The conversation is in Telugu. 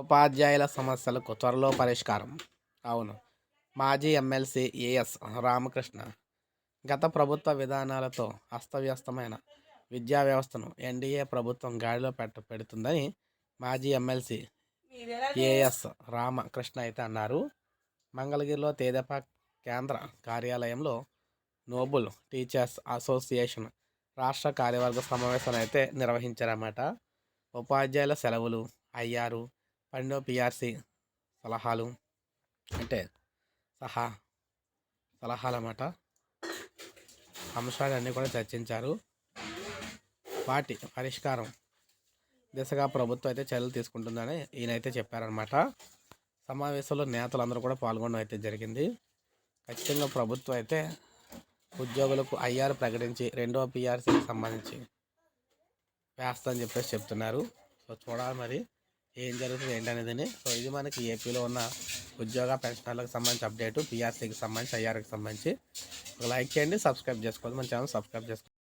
ఉపాధ్యాయుల సమస్యలకు త్వరలో పరిష్కారం. అవును. మాజీ ఎమ్మెల్సీ ఏఎస్ రామకృష్ణ గత ప్రభుత్వ విధానాలతో అస్తవ్యస్తమైన విద్యా వ్యవస్థను ఎన్డీఏ ప్రభుత్వం గాడిలో పెట్ట పెడుతుందని మాజీ ఎమ్మెల్సీ ఏఎస్ రామకృష్ణ అయితే అన్నారు. మంగళగిరిలో తేదపా కేంద్ర కార్యాలయంలో నోబుల్ టీచర్స్ అసోసియేషన్ రాష్ట్ర కార్యవర్గ సమావేశం అయితే నిర్వహించారన్నమాట. ఉపాధ్యాయుల సెలవులు అయ్యారు. పన్నెండో పిఆర్సి సలహాలు అంటే సహా సలహాలు అన్నమాట అంశాలన్నీ కూడా చర్చించారు. వాటి పరిష్కారం దిశగా ప్రభుత్వం అయితే చర్యలు తీసుకుంటుందని ఈయనైతే చెప్పారనమాట సమావేశంలో నేతలందరూ కూడా పాల్గొనడం అయితే జరిగింది. ఖచ్చితంగా ప్రభుత్వం అయితే ఉద్యోగులకు ఐఆర్ ప్రకటించి రెండవ పిఆర్సీకి సంబంధించి వేస్తా అని చెప్పేసి చెప్తున్నారు. సో చూడాలి మరి. ఏం జరుగుతుంది ఏంటనేది సో ఇది మనకి ఏపీలో ఉన్న ఉద్యోగ పెన్షనర్లకు సంబంధించి అప్డేటు పిఆర్సీకి సంబంధించి ఐఆర్కి సంబంధించి. లైక్ చేయండి సబ్స్క్రైబ్ చేసుకోండి మన ఛానల్ సబ్స్క్రైబ్ చేసుకోండి.